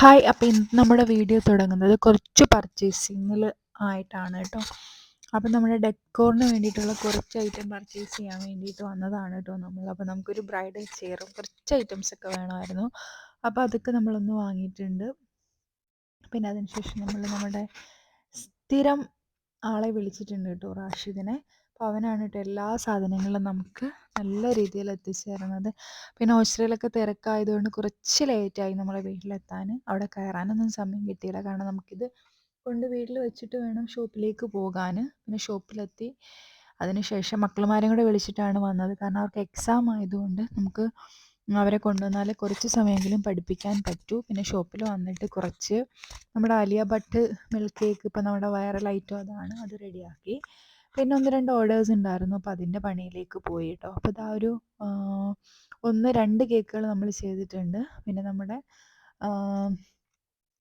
Hi അപ്പോൾ ഇന്ന് നമ്മുടെ വീഡിയോ തുടങ്ങുന്നത് കുറച്ച് പർച്ചേസിങ്ങിൽ ആയിട്ടാണ് കേട്ടോ അപ്പോൾ നമ്മുടെ ഡെക്കോറിന് വേണ്ടിയിട്ടുള്ള കുറച്ച് ഐറ്റം പർച്ചേസ് ചെയ്യാൻ വേണ്ടിയിട്ട് വന്നതാണ് കേട്ടോ നമ്മൾ അപ്പോൾ നമുക്കൊരു ബ്രൈഡൽ ചെയറും കുറച്ച് ഐറ്റംസ് ഒക്കെ വേണമായിരുന്നു. അപ്പോൾ അതൊക്കെ നമ്മളൊന്ന് വാങ്ങിയിട്ടുണ്ട്. പിന്നെ അതിനുശേഷം നമ്മൾ നമ്മുടെ സ്ഥിരം ആളെ വിളിച്ചിട്ടുണ്ട് കേട്ടോ റാഷിദിനെ. അപ്പോൾ അവനാണ് കേട്ടോ എല്ലാ സാധനങ്ങളും നമുക്ക് നല്ല രീതിയിൽ എത്തിച്ചു തരുന്നത് പിന്നെ ഓസ്ട്രേലിയയിലൊക്കെ തിരക്കായതുകൊണ്ട് കുറച്ച് ലേറ്റായി നമ്മളെ വീട്ടിലെത്താൻ. അവിടെ കയറാനൊന്നും സമയം കിട്ടിയില്ല. കാരണം നമുക്കിത് കൊണ്ട് വീട്ടിൽ വെച്ചിട്ട് വേണം ഷോപ്പിലേക്ക് പോകാൻ. പിന്നെ ഷോപ്പിലെത്തി. അതിനുശേഷം മക്കളുമാരെയും കൂടെ വിളിച്ചിട്ടാണ് വന്നത്. കാരണം അവർക്ക് എക്സാം ആയതുകൊണ്ട് നമുക്ക് അവരെ കൊണ്ടുവന്നാൽ കുറച്ച് സമയമെങ്കിലും പഠിപ്പിക്കാൻ പറ്റൂ. പിന്നെ ഷോപ്പിൽ വന്നിട്ട് കുറച്ച് നമ്മുടെ ആലിയ ഭട്ട് മിൽക്ക് കേക്ക് ഇപ്പം നമ്മുടെ ഐറ്റം അതാണ്. അത് റെഡിയാക്കി പിന്നെ ഒന്ന് രണ്ട് ഓർഡേഴ്സ് ഉണ്ടായിരുന്നു. അപ്പോൾ അതിന്റെ പണിയിലേക്ക് പോയി കേട്ടോ അപ്പോൾ ഇതാ ഒരു ഒന്ന് രണ്ട് കേക്കുകൾ നമ്മൾ ചെയ്തിട്ടുണ്ട്. പിന്നെ നമ്മുടെ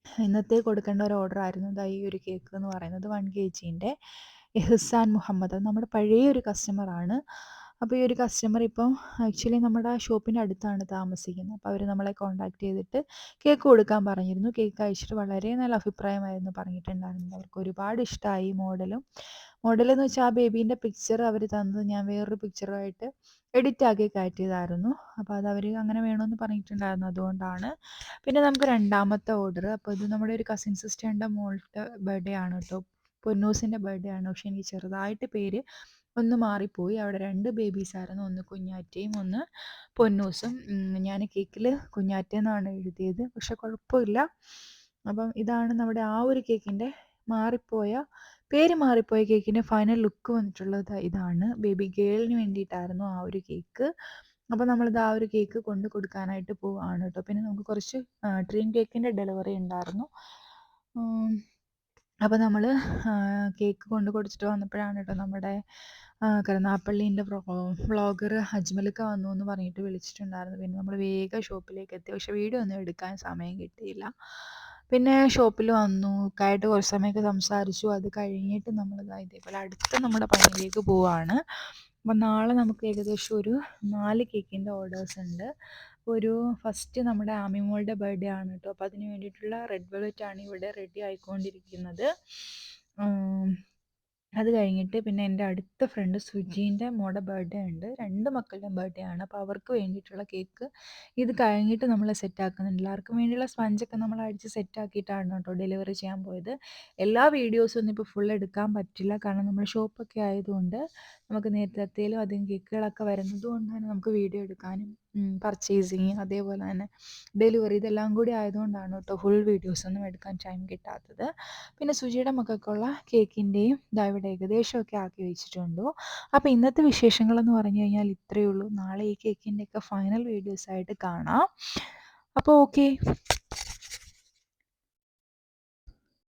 ഇന്നത്തെ കൊടുക്കേണ്ട ഒരു ഓർഡർ ആയിരുന്നു. ഇതാ ഈ ഒരു കേക്ക് എന്ന് പറയുന്നത് വൺ കെ ജിന്റെ എഹ്സാൻ മുഹമ്മദ്. നമ്മുടെ പഴയ ഒരു കസ്റ്റമറാണ് അപ്പോൾ ഈ ഒരു കസ്റ്റമർ ഇപ്പം ആക്ച്വലി നമ്മുടെ ഷോപ്പിന്റെ അടുത്താണ് താമസിക്കുന്നത്. അപ്പോൾ അവർ നമ്മളെ കോൺടാക്ട് ചെയ്തിട്ട് കേക്ക് കൊടുക്കാൻ പറഞ്ഞിരുന്നു. കേക്ക് അയച്ചിട്ട് വളരെ നല്ല അഭിപ്രായമായിരുന്നു പറഞ്ഞിട്ടുണ്ടായിരുന്നത്. അവർക്ക് ഒരുപാട് ഇഷ്ടമായി മോഡലും മോഡൽ എന്ന് വെച്ചാൽ ആ ബേബീന്റെ പിക്ചർ അവർ തന്നത് ഞാൻ വേറൊരു പിക്ചറുമായിട്ട് എഡിറ്റ് ആക്കി കയറ്റിയതായിരുന്നു അപ്പോൾ അത് അവർ അങ്ങനെ വേണമെന്ന് പറഞ്ഞിട്ടുണ്ടായിരുന്നു അതുകൊണ്ടാണ്. പിന്നെ നമുക്ക് രണ്ടാമത്തെ ഓർഡർ അപ്പോൾ ഇത് നമ്മുടെ ഒരു കസിൻ സിസ്റ്ററിന്റെ മോളുടെ ബർത്ത്ഡേ ആണ് കേട്ടോ. പൊന്നൂസിന്റെ ബർത്ത്ഡേ ആണ്. പക്ഷെ എനിക്ക് ചെറുതായിട്ട് പേര് ഒന്ന് മാറിപ്പോയി. അവിടെ രണ്ട് ബേബീസ് ആയിരുന്നു. ഒന്ന് കുഞ്ഞാറ്റയും ഒന്ന് പൊന്നൂസും. ഞാൻ കേക്കിൽ കുഞ്ഞാറ്റയെന്നാണ് എഴുതിയത്. പക്ഷെ കുഴപ്പമില്ല. അപ്പം ഇതാണ് നമ്മുടെ ആ ഒരു കേക്കിന്റെ മാറിപ്പോയ പേര് മാറിപ്പോയ കേക്കിന്റെ ഫൈനൽ ലുക്ക് വന്നിട്ടുള്ളത് ഇതാണ്. ബേബി ഗേളിന് വേണ്ടിയിട്ടായിരുന്നു ആ ഒരു കേക്ക് അപ്പോൾ നമ്മളിത് ആ ഒരു കേക്ക് കൊണ്ട് കൊടുക്കാനായിട്ട് പോവുകയാണ് കേട്ടോ. പിന്നെ നമുക്ക് കുറച്ച് ഡ്രീം കേക്കിന്റെ ഡെലിവറി ഉണ്ടായിരുന്നു. അപ്പോൾ നമ്മൾ കേക്ക് കൊണ്ട് കൊടുത്തിട്ട് വന്നപ്പോഴാണ് കേട്ടോ നമ്മുടെ കരുനാപ്പള്ളീന്റെ വ്ളോഗർ അജ്മലൊക്കെ വന്നു എന്ന് പറഞ്ഞിട്ട് വിളിച്ചിട്ടുണ്ടായിരുന്നു. പിന്നെ നമ്മൾ വേഗം ഷോപ്പിലേക്ക് എത്തി. പക്ഷേ വീഡിയോ ഒന്നും എടുക്കാൻ സമയം കിട്ടിയില്ല. പിന്നെ ഷോപ്പിൽ വന്നു കായിട്ട് കുറച്ച് സമയമൊക്കെ സംസാരിച്ചു അത് കഴിഞ്ഞിട്ട് നമ്മൾ ഇതേപോലെ അടുത്ത നമ്മുടെ പണിയിലേക്ക് പോവാണ്. അപ്പം നാളെ നമുക്ക് ഏകദേശം ഒരു നാല് കേക്കിന്റെ ഓർഡേഴ്സ് ഉണ്ട്. ഒരു ഫസ്റ്റ് നമ്മുടെ ആമിമോളുടെ ബർത്ത്ഡേ ആണ് കേട്ടോ. അപ്പോൾ അതിന് വേണ്ടിയിട്ടുള്ള റെഡ് വെൽവെറ്റ് ആണ് ഇവിടെ റെഡി ആയിക്കൊണ്ടിരിക്കുന്നത്. അത് കഴിഞ്ഞിട്ട് പിന്നെ എന്റെ അടുത്ത ഫ്രണ്ട് സുജീന്റെ മോടെ ബർത്ത്ഡേ ഉണ്ട്. രണ്ട് മക്കളുടെ ബർത്ത്ഡേ ആണ്. അപ്പോൾ അവർക്ക് വേണ്ടിയിട്ടുള്ള കേക്ക് ഇത് കഴിഞ്ഞിട്ട് നമ്മൾ സെറ്റ് സെറ്റാക്കുന്നുണ്ട്. എല്ലാവർക്കും വേണ്ടിയുള്ള സ്പഞ്ചൊക്കെ നമ്മൾ അടിച്ച് സെറ്റാക്കിയിട്ടാണ് കേട്ടോ ഡെലിവറി ചെയ്യാൻ പോയത്. എല്ലാ വീഡിയോസും ഒന്നും ഇപ്പോൾ ഫുൾ എടുക്കാൻ പറ്റില്ല. കാരണം നമ്മൾ ഷോപ്പൊക്കെ ആയതുകൊണ്ട് നമുക്ക് നേരത്തെ എത്തിയാലും അധികം കേക്കുകളൊക്കെ വരുന്നത് കൊണ്ട് തന്നെ നമുക്ക് വീഡിയോ എടുക്കാനും പർച്ചേസിങ് അതേപോലെ തന്നെ ഡെലിവറി ഇതെല്ലാം കൂടി ആയതുകൊണ്ടാണ് കേട്ടോ ഫുൾ വീഡിയോസ് ഒന്നും എടുക്കാൻ ടൈം കിട്ടാത്തത്. പിന്നെ സുജിയുടെ മക്കൾക്കുള്ള കേക്കിന്റെയും ഇതാ ഇവിടെ ഏകദേശമൊക്കെ ആക്കി വെച്ചിട്ടുണ്ടോ. അപ്പോൾ ഇന്നത്തെ വിശേഷങ്ങളെന്ന് പറഞ്ഞു കഴിഞ്ഞാൽ ഇത്രയേ ഉള്ളൂ. നാളെ ഈ കേക്കിന്റെയൊക്കെ ഫൈനൽ വീഡിയോസ് ആയിട്ട് കാണാം. അപ്പോൾ ഓക്കെ